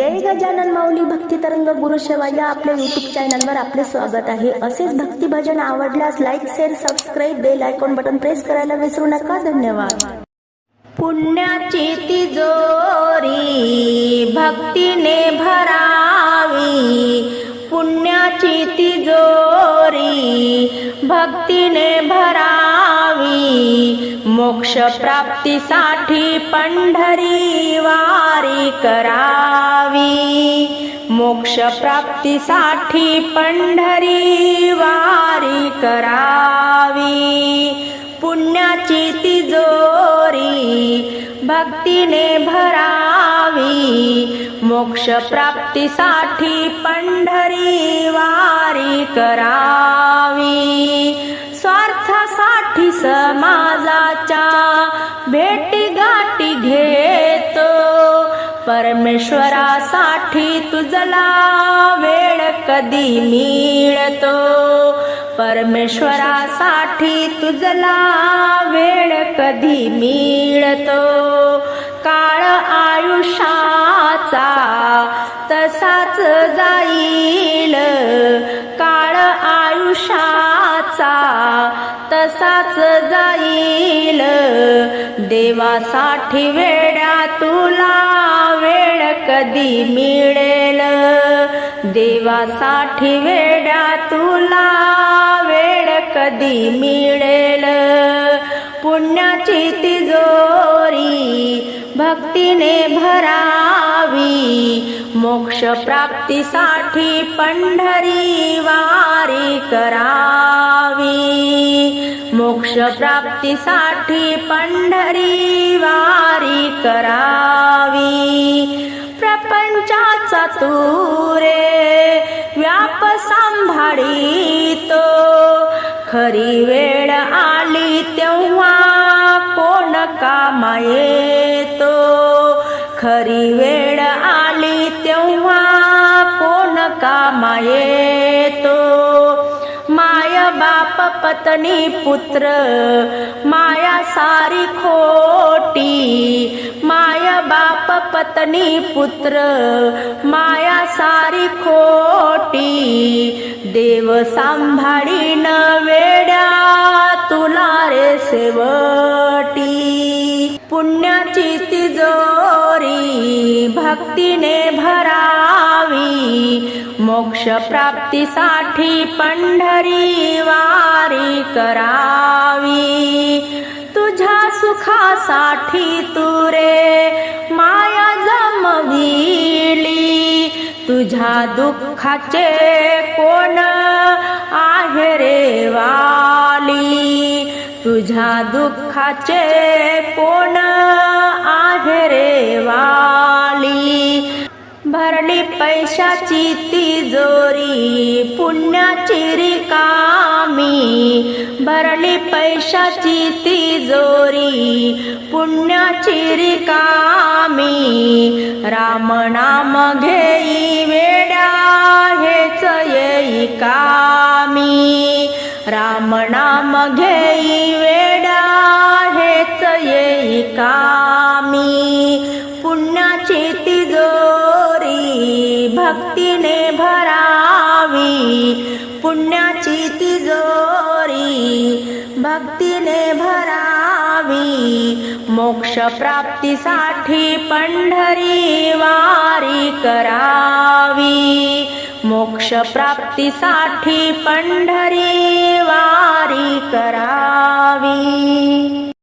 जय गजानन माऊली भक्ती तरंग गुरुसेवा या आपल्या युट्यूब चॅनलवर आपले स्वागत आहे. असेच भक्ती भजन आवडल्यास like share subscribe bell icon button press करायला विसरू नका. धन्यवाद. पुण्याची तिजोरी भक्तीने भरावी. पुण्याची तिजोरी भक्तीने भरावी. मोक्ष प्राप्तीसाठी पंढरी वारी करावी. मोक्ष प्राप्तीसाठी पंढरी वारी करावी. पुण्याची तिजोरी भक्तीने भरावी. मोक्ष प्राप्तीसाठी पंढरी वारी करावी. स्वार्थासाठी समाजात भेटी गाठी घेतो. परमेश्वरासाठी तुझला वेळ कधी मिळतो? परमेश्वरासाठी तुझला वेळ कधी मिळतो? काळ आयुष्याचा तसाच जाईल. काळ आयुष्याचा तसाच जाईल. देवासाठी वेड्या तुला वेळ कधी मिळेल? देवासाठी वेड्या तुला वेळ कधी मिळेल? पुण्याची तिजोरी भक्तीने भरावी मोक्ष प्राप्तीसाठी पंढरी वारी करा. मोक्ष प्राप्तीसाठी पंढरी वारी करावी. प्रपंचाचा तुरे व्याप सांभाळीतो. खरी वेळ आली तेव्हा कोण कामा येतो? खरी वेळ आली तेव्हा कोण कामा येतो? पत्नी पुत्र माया सारी खोटी. माया बाप पत्नी पुत्र माया सारी खोटी. देव सांभाळीन वेड्या तुला रे सेवटी पुण्याची तिजोरी भक्तीने भरा मोक्ष प्राप्तीसाठी पंढरी वारी करावी. तुझ्या सुखासाठी तुरे माया जमविली तुझ्या दुःखाचे कोण आहे रे वाली? तुझ्या दुःखाचे कोण आहे रे वाली? भरली पैशाची तिजोरी पुण्याची रिकामी. भरली पैशाची तिजोरी पुण्याची रिकामी. राम नाम घेई वेड्या हेच येई कामी. राम नाम घेई वेड्या भक्तीने भरावी पुण्याची तिजोरी भक्तीने भरावी मोक्षप्राप्तीसाठी पंढरी वारी करावी. मोक्षप्राप्तीसाठी पंढरी वारी करावी.